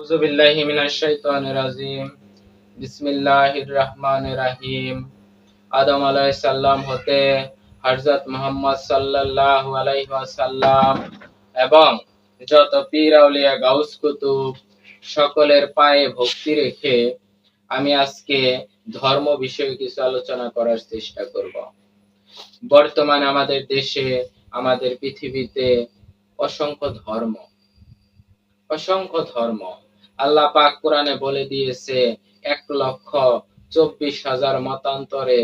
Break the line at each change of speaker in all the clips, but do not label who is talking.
أعوذ بالله من الشيطان الرجيم بسم الله الرحمن الرحيم আদম আলাইহিস সালাম হতে হযরত মুহাম্মদ সাল্লাল্লাহু আলাইহি ওয়াসাল্লাম এবং যত পীর আউলিয়া গাউস কুতুব সকলের পায়ে ভক্তি রেখে আমি আজকে ধর্ম বিষয়ে কিছু আলোচনা করার চেষ্টা করব বর্তমানে আমাদের দেশে আমাদের পৃথিবীতে অসংখ্য ধর্ম অসংখ্য ধর্ম আল্লাহ পাক কোরআনে বলে দিয়েছে, এক লক্ষ চব্বিশ হাজার মতান্তরে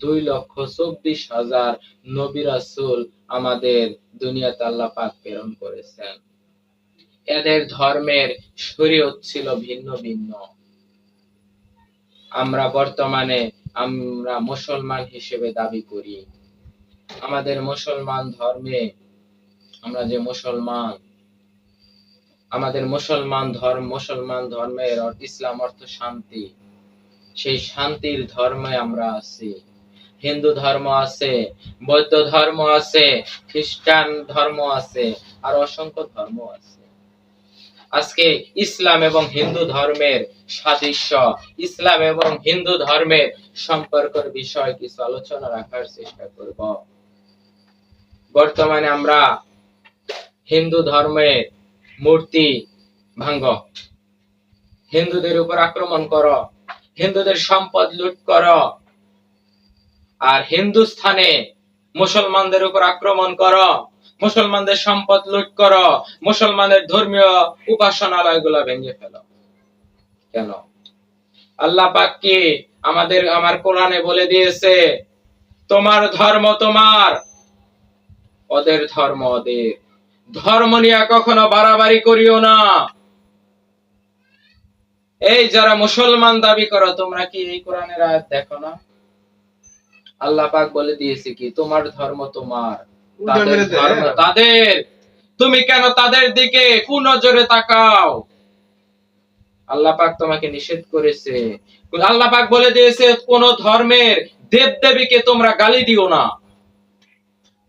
দুই লক্ষ চব্বিশ হাজার নবী রাসূল আমাদের দুনিয়াতে আল্লাহ পাক প্রেরণ করেছেন। এদের ধর্মের শরীয়ত ছিল ভিন্ন ভিন্ন। আমরা বর্তমানে আমরা মুসলমান হিসেবে দাবি করি। আমাদের মুসলমান ধর্মে আমরা যে মুসলমান আমাদের মুসলমান ধর্ম, মুসলমান ধর্মের ইসলাম অর্থ শান্তি। সেই শান্তির ধর্মে আমরা আছি। হিন্দু ধর্ম আছে, বৌদ্ধ ধর্ম আছে, খ্রিস্টান ধর্ম আছে, আর অসংখ্য ধর্ম আছে। আজকে ইসলাম এবং হিন্দু ধর্মের সাদৃশ্য, ইসলাম এবং হিন্দু ধর্মের সম্পর্কের বিষয় কিছু আলোচনা রাখার চেষ্টা করব। বর্তমানে আমরা হিন্দু ধর্মের মূর্তি ভাঙ্গ। হিন্দুদের উপর আক্রমণ করো। হিন্দুদের সম্পদ লুট করো। আর হিন্দুস্থানে মুসলমানদের উপর আক্রমণ করো। মুসলমানদের সম্পদ লুট করো। মুসলমানের ধর্মীয় উপাসনালয়গুলো ভেঙে ফেলো। কেন? আল্লাহ পাক কি আমাদের, আমার কোরআনে বলে দিয়েছে, তোমার ধর্ম তোমার, ওদের ধর্ম ওদের। ধর্ম নিয়ে কখনো বাড়াবাড়ি করিও না। এই যারা মুসলমান দাবি করো তোমরা কি এই কোরআনের আয়াত দেখো না? আল্লাহ পাক বলে দিয়েছে কি তোমার ধর্ম তোমার তাদের ধর্ম তাদের। তুমি কেন তাদের দিকে কোন নজরে তাকাও? আল্লাহ পাক তোমাকে নিষেধ করেছে। আল্লাহ পাক বলে দিয়েছে কোন ধর্মের দেব দেবীকে তোমরা গালি দিও না।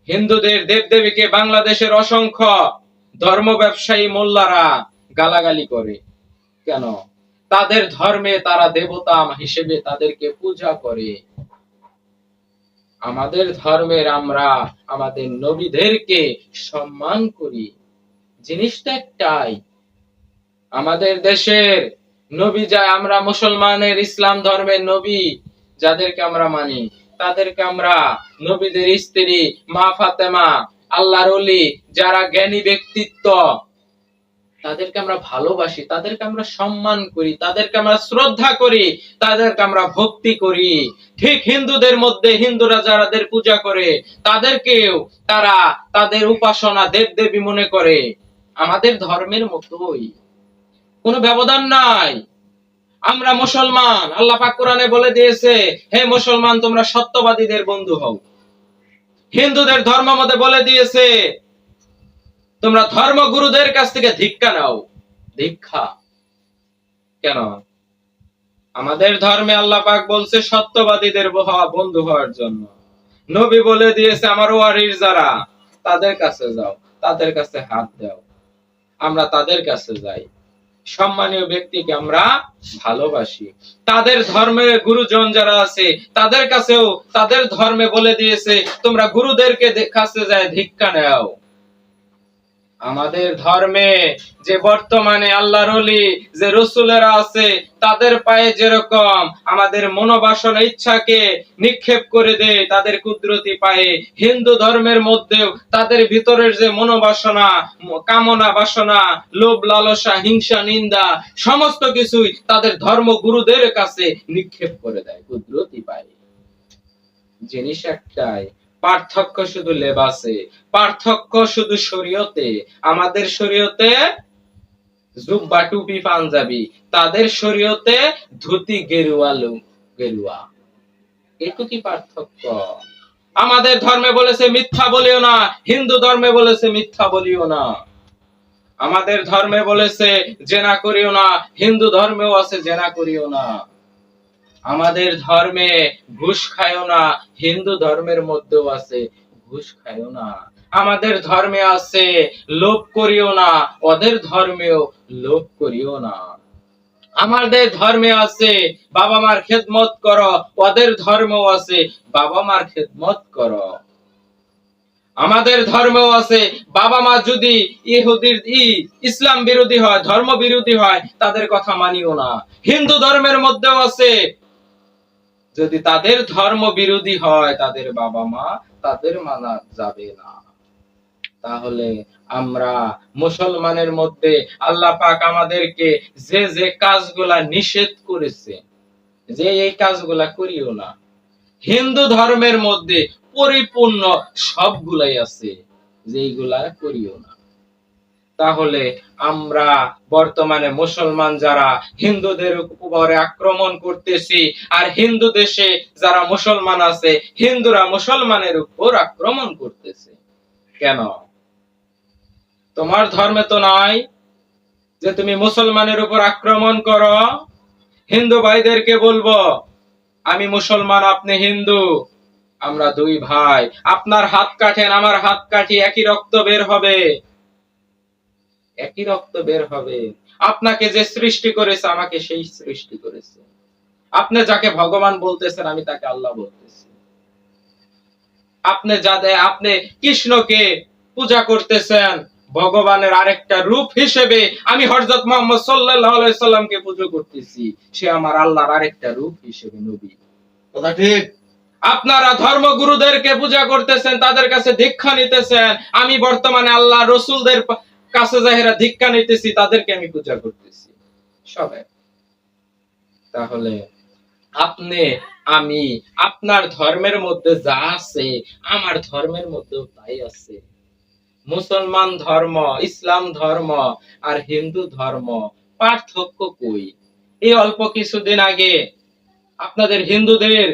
হিন্দুদের দেবদেবীকে বাংলাদেশের অসংখ্য ধর্ম ব্যবসায়ী মোল্লারা গালাগালি করে। কেন? তাদের ধর্মে তারা দেবতা হিসেবে তাদেরকে পূজা করে। আমাদের ধর্মের আমরা আমাদের নবীদেরকে সম্মান করি। জিনিসটা একটাই, আমাদের দেশের নবী যা আমরা মুসলমানের ইসলাম ধর্মের নবী যাদেরকে আমরা মানি। তাদেরকে আমরা নবীদের স্ত্রী, মা ফাতেমা, আল্লাহর অলি যারা জ্ঞানী ব্যক্তিত্ব, তাদেরকে আমরা ভালোবাসি, তাদেরকে আমরা সম্মান করি, তাদেরকে আমরা শ্রদ্ধা করি, তাদেরকে আমরা ভক্তি করি। ঠিক হিন্দুদের মধ্যে হিন্দুরা যারাদের পূজা করে, তাদেরকেও তারা তাদের উপাসনা দেব দেবী মনে করে। আমাদের ধর্মের মতোই। কোনো ব্যবধান নাই। আমরা মুসলমান। আল্লাহ পাক কোরআনে বলে দিয়েছে, হে মুসলমান, তোমরা সত্যবাদীদের বন্ধু হও। হিন্দুদের ধর্ম মতে বলে দিয়েছে, তোমরা ধর্মগুরুদের কাছ থেকে ধিক্ষা নাও। দীক্ষা কেন? আমাদের ধর্মে আল্লাহ পাক বলছে, সত্যবাদীদের বন্ধু হওয়ার জন্য। নবী বলে দিয়েছে, আমার ওয়ারির যারা, তাদের কাছে যাও, তাদের কাছে হাত দাও। আমরা তাদের কাছে যাই। সম্মানীয় ব্যক্তিকে আমরা ভালোবাসি। তাদের ধর্মের গুরুজন যারা আছে, তাদের কাছেও তাদের ধর্মে বলে দিয়েছে, তোমরা গুরুদেরকে কাছে যায় ধিক্ষা নাও। আমাদের ধর্মে যে বর্তমানে আল্লাহর যে রসুলেরা আছে, তাদের পায়ে যেরকম আমাদের মনোবাসন ইচ্ছাকে নিক্ষেপ করে দেয়, তাদের কুদরতি পায়ে, হিন্দু ধর্মের মধ্যেও তাদের ভিতরের যে মনোবাসনা, কামনা বাসনা, লোভ লালসা, হিংসা, নিন্দা, সমস্ত কিছুই তাদের ধর্মগুরুদের কাছে নিক্ষেপ করে দেয় কুদরতি পায়ে। জিনিস একটাই পার্থক্য শুধু লেবাসে, পার্থক্য শুধু শরীয়তে। আমাদের শরীয়তে জুব্বা, টুপি, পাঞ্জাবি, তাদের শরীয়তে ধুতি, গেরুয়া গেরুয়া। এটুকুই পার্থক্য। আমাদের ধর্মে বলেছে মিথ্যা বলিও না, হিন্দু ধর্মে বলেছে মিথ্যা বলিও না। আমাদের ধর্মে বলেছে জেনা করিও না, হিন্দু ধর্মেও আছে জেনা করিও না। আমাদের ধর্মে ঘুষ খায়ও না, হিন্দু ধর্মের মধ্যেও আছে ঘুষ খায়ও না। আমাদের ধর্মে আছে লোভ করিও না, ওদের ধর্মেও লোভ করিও না। আমাদের ধর্মে আছে বাবা মার খেদমত করো, ওদের ধর্মেও আছে বাবা মার খেদমত করো। আমাদের ধর্মেও আছে বাবা মা যদি ইহুদির, ই ইসলাম বিরোধী হয়, ধর্ম বিরোধী হয়, তাদের কথা মানিও না। হিন্দু ধর্মের মধ্যেও আছে যদি তাদের ধর্ম বিরোধী হয় তাদের বাবা মা, তাদের মানা যাবে না। তাহলে আমরা মুসলমানের মধ্যে আল্লাহ পাক আমাদেরকে যে যে কাজগুলা নিষেধ করেছে, যে, এই কাজগুলা করিও না। হিন্দু ধর্মের মধ্যে পরিপূর্ণ সবগুলাই আছে, যেইগুলা করিও না। তাহলে আমরা বর্তমানে মুসলমান যারা হিন্দুদের উপরে আক্রমণ করতেছি, আর হিন্দু দেশে যারা মুসলমান আছে, হিন্দুরা মুসলমানের উপর আক্রমণ করতেছে। কেন? তোমার ধর্মে তো নাই যে তুমি মুসলমানের উপর আক্রমণ করো। হিন্দু ভাইদেরকে বলব, আমি মুসলমান, আপনি হিন্দু, আমরা দুই ভাই। আপনার হাত কাটেন, আমার হাত কাটি, একই রক্ত বের হবে। একই রক্ত বের হবে। আপনাকে যে সৃষ্টি করেছে আমাকে সেই সৃষ্টি করেছে। আপনি যাকে ভগবান বলতেছেন আমি তাকে আল্লাহ বলতেছি। আপনি যাদের আপনি কৃষ্ণকে পূজা করতেছেন ভগবানের আরেকটা রূপ হিসেবে আমি হযরত মুহাম্মদ সাল্লামকে পুজো করতেছি। সে আমার আল্লাহর আরেকটা রূপ হিসেবে নবী।
কথা ঠিক?
আপনারা ধর্মগুরুদেরকে পূজা করতেছেন তাদের কাছে দীক্ষা নিতেছেন। আমি বর্তমানে আল্লাহ রসুলদের কাছে যাহেরা দীক্ষা নিতেছি, তাদেরকে আমি পূজা করতেছি। সবাই। তাহলে আপনি, আমি, আপনার ধর্মের মধ্যে যা আছে, আমার ধর্মের মধ্যেও তাই আছে। মুসলমান ধর্ম, ইসলাম ধর্ম, আর হিন্দু ধর্ম, পার্থক্য কই? এই অল্প কিছুদিন আগে আপনাদের হিন্দুদের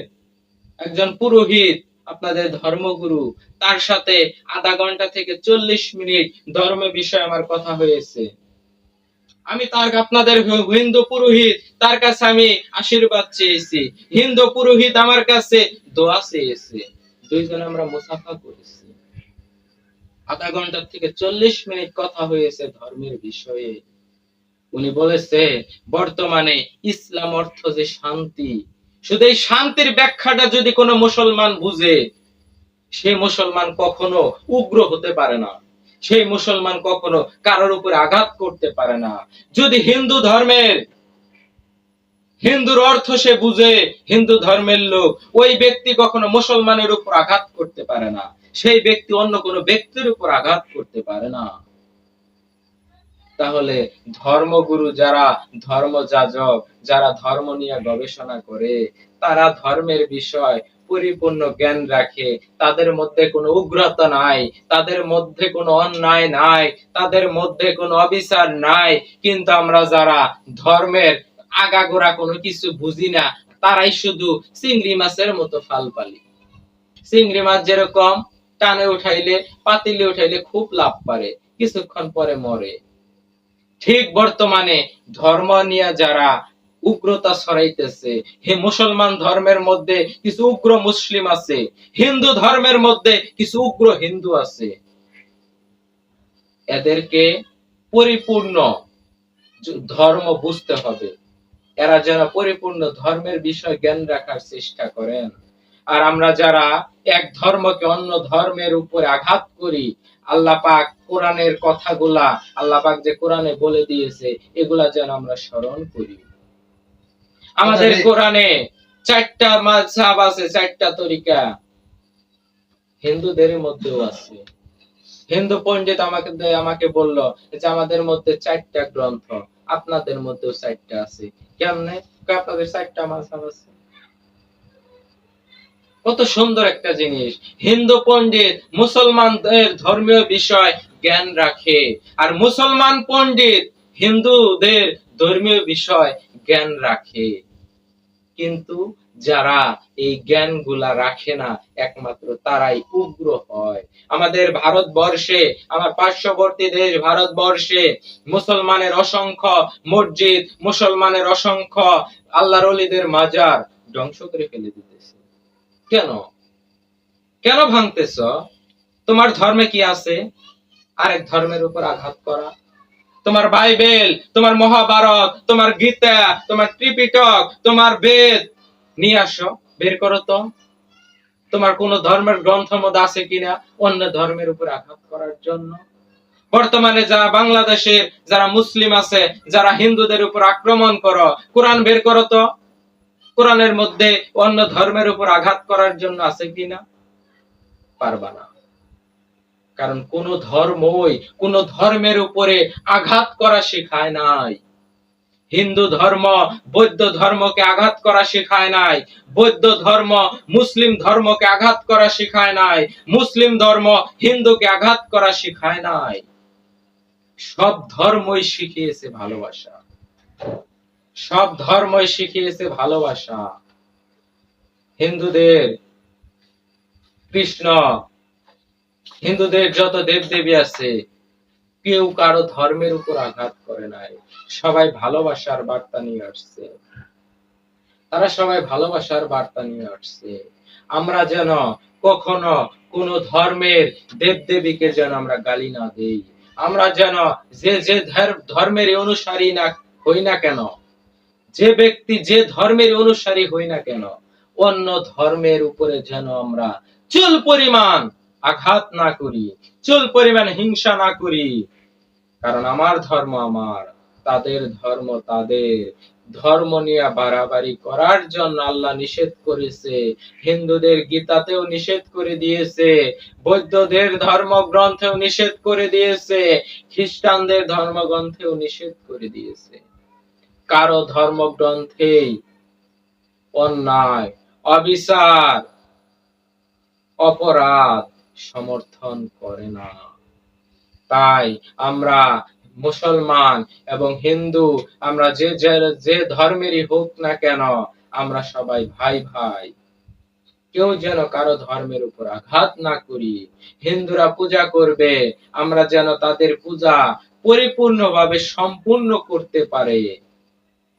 একজন পুরোহিত আপনাদের ধর্মগুরু। তার সাথে আধা ঘণ্টা থেকে চল্লিশ মিনিট ধর্ম বিষয়ে আমার কথা হয়েছে। আমি তার আপনাদের হিন্দু পুরোহিত, তার কাছে আমি আশীর্বাদ চেয়েছি। হিন্দু পুরোহিত আমার কাছে দোয়া চেয়েছে। দুইজনে আমরা মুসাফা করেছি। আধা ঘণ্টা থেকে চল্লিশ মিনিট কথা হয়েছে ধর্মের বিষয়ে। উনি বলেছে, বর্তমানে ইসলাম অর্থ যে শান্তি শুধু এই শান্তির ব্যাখ্যাটা যদি কোনো মুসলমান বুঝে সেই মুসলমান কখনো উগ্র হতে পারে না। সেই মুসলমান কখনো কারোর উপরে আঘাত করতে পারে না। যদি হিন্দু ধর্মের, হিন্দুর অর্থ সে বুঝে, হিন্দু ধর্মের লোক, ওই ব্যক্তি কখনো মুসলমানের উপর আঘাত করতে পারে না। সেই ব্যক্তি অন্য কোনো ব্যক্তির উপর আঘাত করতে পারে না। তাহলে ধর্মগুরু যারা ধর্ম যাজক যারা ধর্ম নিয়ে গবেষণা করে, তারা ধর্মের বিষয় পরিপূর্ণ জ্ঞান রাখে। তাদের মধ্যে কোনো উগ্রতা নাই, তাদের মধ্যে কোনো অন্যায় নাই, তাদের মধ্যে কোনো অবিচার নাই। কিন্তু আমরা যারা ধর্মের আগাগোড়া কোনো কিছু বুঝি না, তারাই শুধু চিংড়ি মাছের মতো ফাল পালি। চিংড়ি মাছ যেরকম টানে উঠাইলে, পাতিলে উঠাইলে খুব লাভ পারে, কিছুক্ষণ পরে মরে। ঠিক বর্তমানে ধর্ম নিয়ে যারা উগ্রতা ছড়াইতেছে, হে মুসলমান ধর্মের মধ্যে কিছু উগ্র মুসলিম আছে, হিন্দু ধর্মের মধ্যে কিছু উগ্র হিন্দু আছে। এদেরকে পরিপূর্ণ ধর্ম বুঝতে হবে। এরা যেন পরিপূর্ণ ধর্মের বিষয় জ্ঞান রাখার চেষ্টা করেন। আর আমরা যারা এক ধর্মকে অন্য ধর্মের উপরে আঘাত করি আল্লাহ পাক কোরআনের কথাগুলা আল্লাহ পাক যে কোরআনে বলে দিয়েছে এগুলা যেন আমরা স্মরণ করি। আমাদের কোরআনে চারটা মাযহাব আছে চারটা তরিকা। হিন্দুদের মধ্যেও আছে। হিন্দু পণ্ডিত আমাকে আমাকে বলল যে আমাদের মধ্যে চারটা গ্রন্থ আপনাদের মধ্যেও চারটা আছে। কেমনে? আপনাদের চারটা মাযহাব আছে? কত সুন্দর একটা জিনিস। হিন্দু পণ্ডিত মুসলমানদের ধর্মীয় বিষয় জ্ঞান রাখে। আর মুসলমান পণ্ডিত হিন্দুদের ধর্মীয় বিষয় জ্ঞান রাখে। কিন্তু যারা এই জ্ঞানগুলা রাখে না, একমাত্র তারাই উগ্র হয়। আমাদের ভারতবর্ষে, আমার পার্শ্ববর্তী দেশ ভারতবর্ষে মুসলমানের অসংখ্য মসজিদ, মুসলমানের অসংখ্য আল্লাহর অলিদের মাজার ধ্বংস করে ফেলে দিতেছে। কেন? কেন ভাঙতেছ? তোমার ধর্মে কি আছে? আরেক ধর্মের উপর আঘাত করা। তোমার বাইবেল, তোমার মহাভারত, তোমার গীতা, তোমার ত্রিপিটক, তোমার বেদ। নিয়ে আসো, বের করো তো। তোমার কোন ধর্মের গ্রন্থ মধ্যে আছে কিনা? অন্য ধর্মের উপর আঘাত করার জন্য। বর্তমানে যারা বাংলাদেশের, যারা মুসলিম আছে, যারা হিন্দুদের উপর আক্রমণ করো, কোরআন বের করো তো। কোরআনের মধ্যে অন্য ধর্মের উপর আঘাত করার জন্য আছে কিনা? পারবা না। কারণ কোন ধর্মই কোন ধর্মের উপরে আঘাত করা শেখায় নাই। হিন্দু ধর্ম বৌদ্ধ ধর্মকে আঘাত করা শেখায় নাই। বৌদ্ধ ধর্ম মুসলিম ধর্মকে আঘাত করা শেখায় নাই। মুসলিম ধর্ম হিন্দুকে আঘাত করা শেখায় নাই। সব ধর্মই শিখিয়েছে ভালোবাসা। সব ধর্মই শিখিয়েছে ভালোবাসা। হিন্দুদের কৃষ্ণ, হিন্দুদের যত দেবদেবী আছে, কেউ কারও ধর্মের উপর আঘাত করে নাই। সবাই ভালোবাসার বার্তা নিয়ে আসছে। তারা সবাই ভালোবাসার বার্তা নিয়ে আসছে। আমরা যেন কখনো কোন ধর্মের দেবদেবীকে যেন আমরা গালি না দেই। আমরা যেন যে যে ধর- ধর্মের অনুসারী না হই না কেন যে ব্যক্তি যে ধর্মের অনুসারী হই না কেন, অন্য ধর্মের উপরে যেন আমরা চুল পরিমাণ আঘাত না করি, চুল পরিমাণ হিংসা না করি। কারণ আমার ধর্ম আমার, তাদের ধর্ম তাদের। ধর্ম নিয়ে বাড়াবাড়ি করার জন্য আল্লাহ নিষেধ করেছে, হিন্দুদের গীতাতেও নিষেধ করে দিয়েছে, বৌদ্ধদের ধর্মগ্রন্থেও নিষেধ করে দিয়েছে, খ্রিস্টানদের ধর্মগ্রন্থেও নিষেধ করে দিয়েছে। কারও ধর্মগ্রন্থেই অন্যায়, অবিচার, অপরাধ সমর্থন করে না। তাই আমরা মুসলমান এবং হিন্দু, আমরা যে- যে ধর্মেরই হোক না কেন, আমরা সবাই ভাই ভাই। কেউ যেন কারও ধর্মের উপর আঘাত না করি। হিন্দুরা পূজা করবে, আমরা যেন তাদের পূজা পরিপূর্ণভাবে সম্পূর্ণ করতে পারে।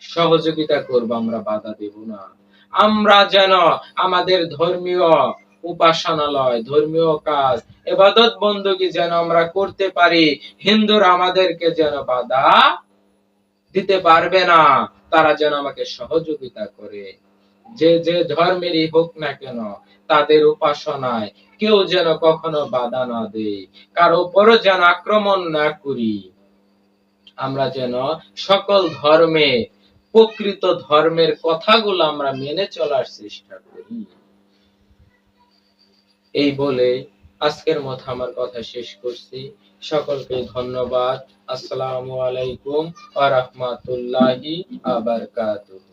সহযোগিতা করব, আমরা বাধা দেব না। আমরা যেন আমাদের ধর্মীয় উপাসনালয়, ধর্মীয় কাজ, এবাদত বন্দী যেন আমরা করতে পারি, হিন্দুরা আমাদেরকে যেন বাধা দিতে পারবে না, তারা যেন আমাকে সহযোগিতা করে। যে যে ধর্মেরই হোক না কেন, তাদের উপাসনায় কেউ যেন কখনো বাধা না দেয়, কারও উপরও যেন আক্রমণ না করি। আমরা যেন সকল ধর্মে প্রকৃত ধর্মের কথাগুলো আমরা মেনে চলার চেষ্টা করি। এই বলে আজকের মতো আমার কথা শেষ করছি। সকলকে ধন্যবাদ। আসসালামু আলাইকুম আ আবার বারাকাতুহু।